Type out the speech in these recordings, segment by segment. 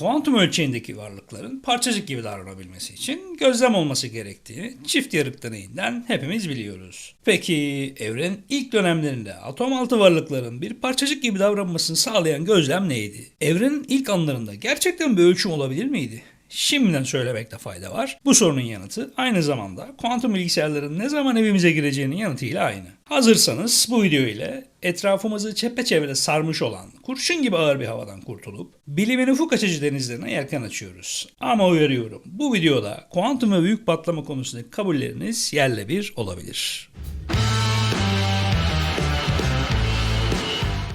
kuantum ölçeğindeki varlıkların parçacık gibi davranabilmesi için gözlem olması gerektiğini çift yarık deneyinden hepimiz biliyoruz. Peki evrenin ilk dönemlerinde atom altı varlıkların bir parçacık gibi davranmasını sağlayan gözlem neydi? Evrenin ilk anlarında gerçekten bir ölçüm olabilir miydi? Şimdiden söylemekte fayda var. Bu sorunun yanıtı aynı zamanda kuantum bilgisayarların ne zaman evimize gireceğinin yanıtıyla aynı. Hazırsanız bu video ile etrafımızı çepeçevre sarmış olan kurşun gibi ağır bir havadan kurtulup bilimin ufuk açıcı denizlerine yelken açıyoruz. Ama uyarıyorum bu videoda kuantum ve büyük patlama konusundaki kabulleriniz yerle bir olabilir.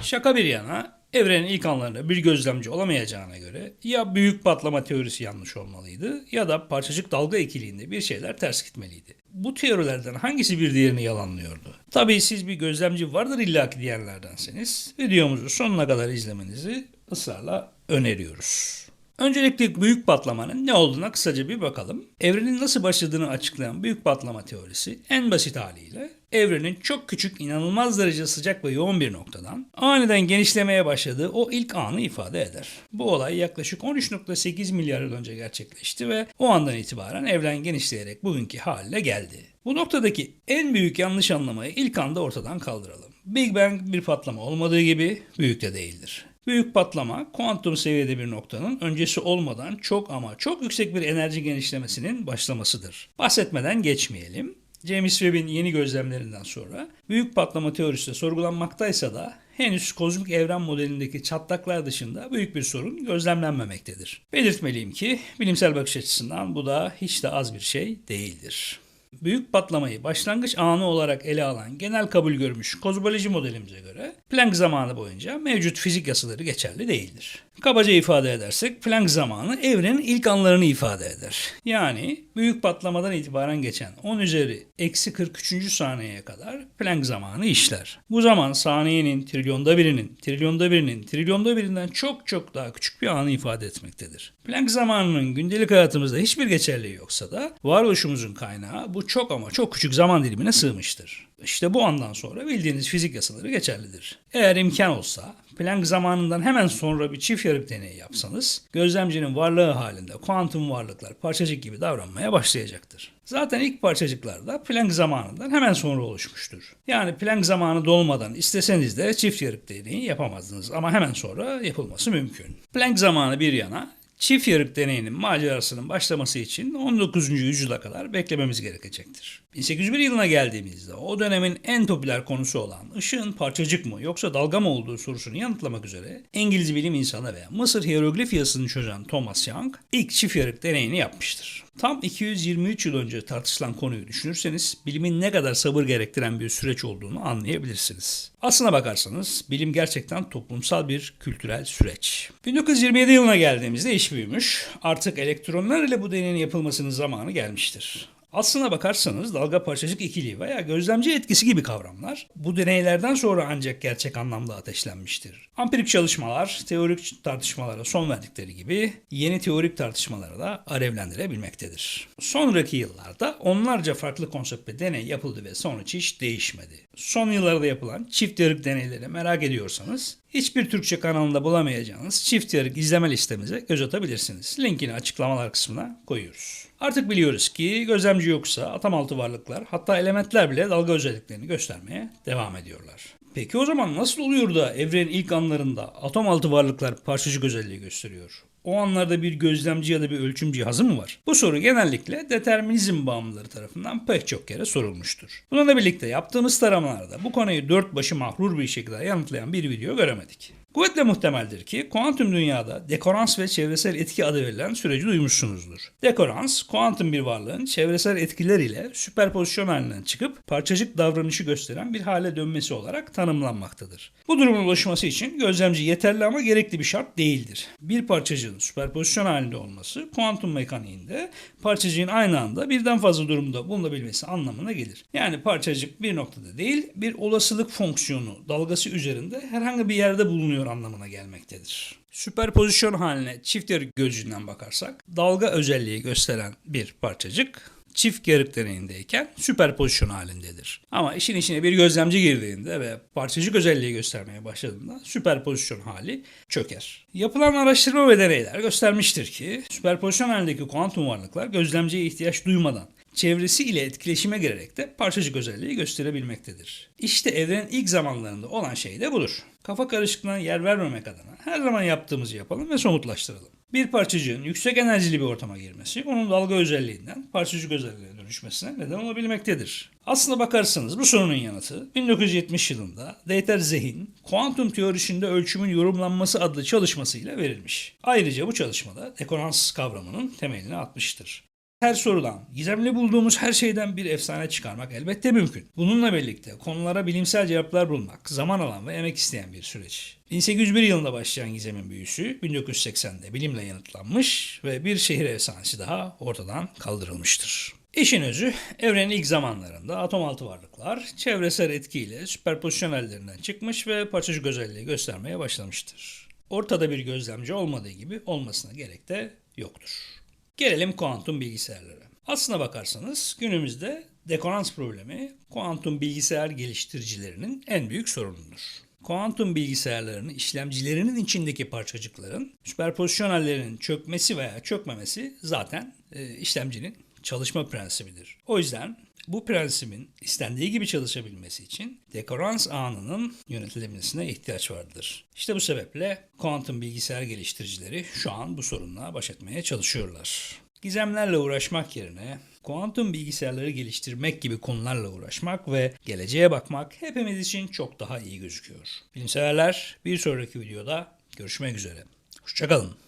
Şaka bir yana evrenin ilk anlarında bir gözlemci olamayacağına göre ya büyük patlama teorisi yanlış olmalıydı ya da parçacık dalga ikiliğinde bir şeyler ters gitmeliydi. Bu teorilerden hangisi bir diğerini yalanlıyordu? Tabii siz bir gözlemci vardır illaki diyenlerdenseniz videomuzu sonuna kadar izlemenizi ısrarla öneriyoruz. Öncelikle büyük patlamanın ne olduğuna kısaca bir bakalım. Evrenin nasıl başladığını açıklayan büyük patlama teorisi en basit haliyle evrenin çok küçük, inanılmaz derece sıcak ve yoğun bir noktadan aniden genişlemeye başladığı o ilk anı ifade eder. Bu olay yaklaşık 13.8 milyar yıl önce gerçekleşti ve o andan itibaren evren genişleyerek bugünkü haline geldi. Bu noktadaki en büyük yanlış anlamayı ilk anda ortadan kaldıralım. Big Bang bir patlama olmadığı gibi büyük de değildir. Büyük patlama kuantum seviyede bir noktanın öncesi olmadan çok ama çok yüksek bir enerji genişlemesinin başlamasıdır. Bahsetmeden geçmeyelim. James Webb'in yeni gözlemlerinden sonra büyük patlama teorisi de sorgulanmaktaysa da henüz kozmik evren modelindeki çatlaklar dışında büyük bir sorun gözlemlenmemektedir. Belirtmeliyim ki bilimsel bakış açısından bu da hiç de az bir şey değildir. Büyük patlamayı başlangıç anı olarak ele alan genel kabul görmüş kozmoloji modelimize göre Planck zamanı boyunca mevcut fizik yasaları geçerli değildir. Kabaca ifade edersek Planck zamanı evrenin ilk anlarını ifade eder. Yani büyük patlamadan itibaren geçen 10 üzeri eksi 43. saniyeye kadar Planck zamanı işler. Bu zaman saniyenin trilyonda birinin, trilyonda birinin, trilyonda birinden çok çok daha küçük bir anı ifade etmektedir. Planck zamanının gündelik hayatımızda hiçbir geçerliği yoksa da varoluşumuzun kaynağı bu çok ama çok küçük zaman dilimine sığmıştır. İşte bu andan sonra bildiğiniz fizik yasaları geçerlidir. Eğer imkan olsa Planck zamanından hemen sonra bir çift yarık deneyi yapsanız gözlemcinin varlığı halinde kuantum varlıklar parçacık gibi davranmaya başlayacaktır. Zaten ilk parçacıklar da Planck zamanından hemen sonra oluşmuştur. Yani Planck zamanı dolmadan isteseniz de çift yarık deneyi yapamazdınız ama hemen sonra yapılması mümkün. Planck zamanı bir yana Çift yarık deneyinin macerasının başlaması için 19. yüzyıla kadar beklememiz gerekecektir. 1801 yılına geldiğimizde o dönemin en popüler konusu olan ışığın parçacık mı yoksa dalga mı olduğu sorusunu yanıtlamak üzere İngiliz bilim insanı ve Mısır hieroglif yazısını çözen Thomas Young ilk çift yarık deneyini yapmıştır. Tam 223 yıl önce tartışılan konuyu düşünürseniz bilimin ne kadar sabır gerektiren bir süreç olduğunu anlayabilirsiniz. Aslına bakarsanız bilim gerçekten toplumsal bir kültürel süreç. 1927 yılına geldiğimizde iş büyümüş. Artık elektronlar ile bu deneyin yapılmasının zamanı gelmiştir. Aslına bakarsanız dalga parçacık ikiliği veya gözlemci etkisi gibi kavramlar bu deneylerden sonra ancak gerçek anlamda ateşlenmiştir. Ampirik çalışmalar teorik tartışmalara son verdikleri gibi yeni teorik tartışmalara da alevlendirebilmektedir. Sonraki yıllarda onlarca farklı konsept ve deney yapıldı ve sonuç hiç değişmedi. Son yıllarda yapılan çift yarık deneyleri merak ediyorsanız hiçbir Türkçe kanalında bulamayacağınız çift yarık izleme listemize göz atabilirsiniz. Linkini açıklamalar kısmına koyuyoruz. Artık biliyoruz ki gözlemci yoksa atom altı varlıklar hatta elementler bile dalga özelliklerini göstermeye devam ediyorlar. Peki o zaman nasıl oluyor da evrenin ilk anlarında atom altı varlıklar parçacık özelliği gösteriyor? O anlarda bir gözlemci ya da bir ölçüm cihazı mı var? Bu soru genellikle determinizm bağımlıları tarafından pek çok kere sorulmuştur. Bununla birlikte yaptığımız taramalarda bu konuyu dört başı mahrur bir şekilde yanıtlayan bir video göremedik. Kuvvetle muhtemeldir ki kuantum dünyada dekorans ve çevresel etki adı verilen süreci duymuşsunuzdur. Dekorans, kuantum bir varlığın çevresel etkiler ile süperpozisyon halinden çıkıp parçacık davranışı gösteren bir hale dönmesi olarak tanımlanmaktadır. Bu durumun ulaşması için gözlemci yeterli ama gerekli bir şart değildir. Bir parçacığın süperpozisyon halinde olması kuantum mekaniğinde parçacığın aynı anda birden fazla durumda bulunabilmesi anlamına gelir. Yani parçacık bir noktada değil bir olasılık fonksiyonu dalgası üzerinde herhangi bir yerde bulunuyor anlamına gelmektedir. Süperpozisyon haline çift yarık gözcüğünden bakarsak dalga özelliği gösteren bir parçacık çift yarık deneyindeyken süperpozisyon halindedir. Ama işin içine bir gözlemci girdiğinde ve parçacık özelliği göstermeye başladığında süperpozisyon hali çöker. Yapılan araştırma ve deneyler göstermiştir ki süperpozisyon halindeki kuantum varlıklar gözlemciye ihtiyaç duymadan çevresi ile etkileşime girerek de parçacık özelliği gösterebilmektedir. İşte evrenin ilk zamanlarında olan şey de budur. Kafa karışıklığına yer vermemek adına her zaman yaptığımızı yapalım ve somutlaştıralım. Bir parçacığın yüksek enerjili bir ortama girmesi, onun dalga özelliğinden parçacık özelliğine dönüşmesine neden olabilmektedir. Aslına bakarsanız bu sorunun yanıtı 1970 yılında Dieter Zehin, kuantum teorisinde ölçümün yorumlanması adlı çalışmasıyla verilmiş. Ayrıca bu çalışmada dekonans kavramının temelini atmıştır. Her sorudan, gizemli bulduğumuz her şeyden bir efsane çıkarmak elbette mümkün. Bununla birlikte konulara bilimsel cevaplar bulmak zaman alan ve emek isteyen bir süreç. 1801 yılında başlayan gizemin büyüsü 1980'de bilimle yanıtlanmış ve bir şehir efsanesi daha ortadan kaldırılmıştır. İşin özü, evrenin ilk zamanlarında atom altı varlıklar çevresel etkiyle süperpozisyon hallerinden çıkmış ve parçacık özelliği göstermeye başlamıştır. Ortada bir gözlemci olmadığı gibi olmasına gerek de yoktur. Gelelim kuantum bilgisayarlara. Aslına bakarsanız günümüzde dekonans problemi kuantum bilgisayar geliştiricilerinin en büyük sorunudur. Kuantum bilgisayarlarının işlemcilerinin içindeki parçacıkların süperpozisyon hallerinin çökmesi veya çökmemesi zaten e, işlemcinin çalışma prensibidir. O yüzden bu prensibin istendiği gibi çalışabilmesi için dekorans anının yönetilebilmesine ihtiyaç vardır. İşte bu sebeple kuantum bilgisayar geliştiricileri şu an bu sorunla baş etmeye çalışıyorlar. Gizemlerle uğraşmak yerine kuantum bilgisayarları geliştirmek gibi konularla uğraşmak ve geleceğe bakmak hepimiz için çok daha iyi gözüküyor. Bilimseverler bir sonraki videoda görüşmek üzere. Hoşçakalın.